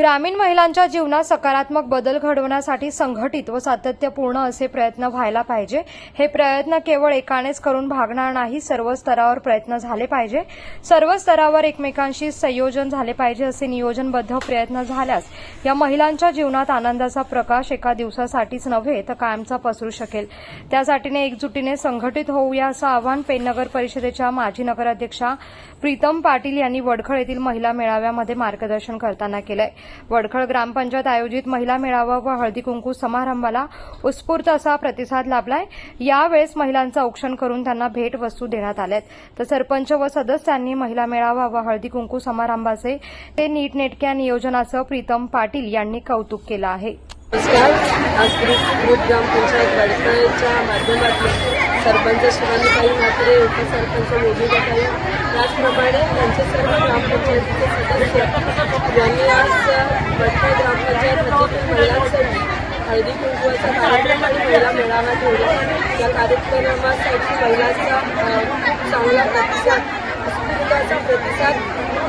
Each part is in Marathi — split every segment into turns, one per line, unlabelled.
ग्रामीण महिलांच्या जीवनात सकारात्मक बदल घडवण्यासाठी संघटित व सातत्यपूर्ण असे प्रयत्न व्हायला पाहिजे. हे प्रयत्न केवळ एकानेच करून भागणार नाही सर्व स्तरावर प्रयत्न झाले पाहिजे. सर्व स्तरावर एकमेकांशी संयोजन झाले पाहिजे असे नियोजनबद्ध प्रयत्न झाल्यास या महिलांच्या जीवनात आनंदाचा प्रकाश एका दिवसासाठीच नव्हे तर कायमचा पसरू शकेल. त्यासाठीने एकजुटीने संघटित होऊया असं आवाहन पेननगर परिषदेच्या माजी नगराध्यक्षा प्रीतम पाटील यांनी वडखळ येथील महिला मेळाव्यामध्ये मार्गदर्शन करताना केलंय. वडखळ ग्रामपंचायत आयोजित महिला मेळावा व हळदी कुंकू समारंभाला उत्स्फूर्त असा प्रतिसाद लाभलाय. यावेळेस महिलांचं औक्षण करून त्यांना भेट वस्तू देण्यात आल्यात. तर सरपंच व सदस्यांनी महिला मेळावा व हळदी कुंकू समारंभाचे ते नीटनेटक्या नियोजनाचं प्रीतम पाटील यांनी कौतुक केलं आहे.
नमस्कार. आज ग्रुप ग्रामपंचायत वडखळच्या माध्यमातून सरपंच शिवानीताई म्हात्रे उपसरपंच योगिताताई त्याचप्रमाणे त्यांचे सर्व ग्रामपंचायतीचे सदस्य ग्रामपंचायत हद्दीतील महिलांसाठी हळदी कुंकवाचा कार्यक्रम आणि महिला मेळावा ठेवला या कार्यक्रमासाठी महिलांचा खूप चांगला प्रतिसाद उत्स्फूर्ताचा प्रतिसाद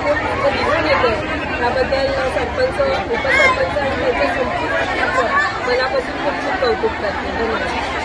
खूप दिसून येतो. त्याबद्दल सरपंच उपसरपंच आणि त्याचे संपूर्ण मनापासून खूप खूप कौतुक करते. धन्यवाद.